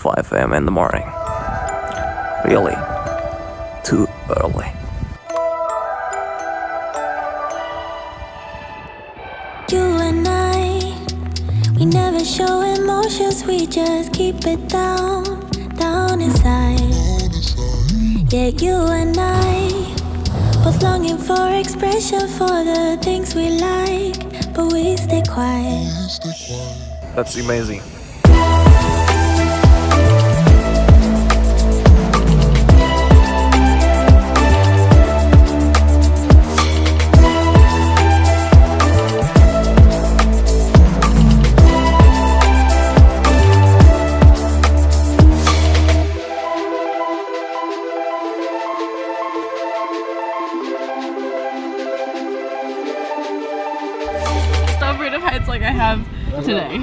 5 a.m. in the morning. Really? Too early. You and I, we never show emotions, we just keep it down, down inside. Yeah, you and I, both longing for expression for the things we like, but we stay quiet. That's amazing. Heights like I have today.